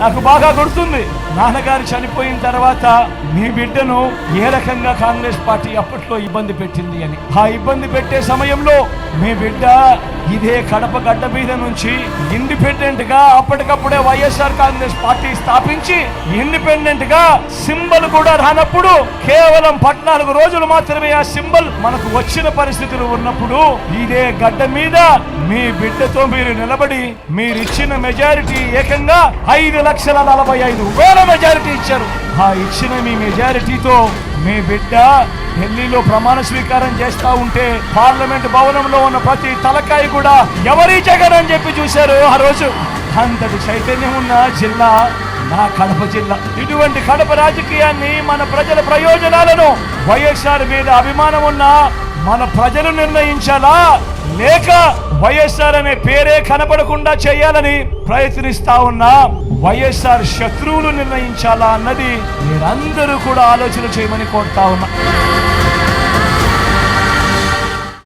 నాకు బాగా గుర్తుంది. నాన్నగారు చనిపోయిన తర్వాత మీ బిడ్డను ఏ రకంగా కాంగ్రెస్ పార్టీ అప్పట్లో ఇబ్బంది పెట్టింది అని. ఆ ఇబ్బంది పెట్టే సమయంలో మీ బిడ్డ ఇదే కడప గడ్డ మీద నుంచి ఇండిపెండెంట్గా అప్పటికప్పుడే వైఎస్ఆర్ కాంగ్రెస్ పార్టీ స్థాపించి ఇండిపెండెంట్గా సింబల్ కూడా రానప్పుడు కేవలం పద్నాలుగు రోజులు మాత్రమే ఆ సింబల్ మనకు వచ్చిన పరిస్థితులు ఉన్నప్పుడు ఇదే గడ్డ మీద మీ బిడ్డతో మీరు నిలబడి మీరు ఇచ్చిన మెజారిటీ ఏకంగా ఐదు లక్షల నలభై ఐదు వేల మెజారిటీ ఇచ్చారు. ఆ ఇచ్చిన మీ మెజారిటీతో మీ బిడ్డ ఢిల్లీలో ప్రమాణ స్వీకారం చేస్తా ఉంటే పార్లమెంట్ భవనంలో ఉన్న ప్రతి తలకాయ కూడా ఎవరి జగన్ అని చెప్పి చూశారు ఆ రోజు. అంతటి చైతన్యం ఉన్న జిల్లా నా కడప జిల్లా. ఇటువంటి కడప రాజకీయాన్ని మన ప్రజల ప్రయోజనాలను వైఎస్ఆర్ మీద అభిమానం ఉన్న మన ప్రజలు నిర్ణయించాలా? లేక వైఎస్ఆర్ అనే పేరే కనపడకుండా చేయాలని ప్రయత్నిస్తా ఉన్నా వైఎస్ఆర్ శత్రువులు నిర్ణయించాలా అన్నది మీరందరూ కూడా ఆలోచన చేయమని కోరుతా ఉన్నా.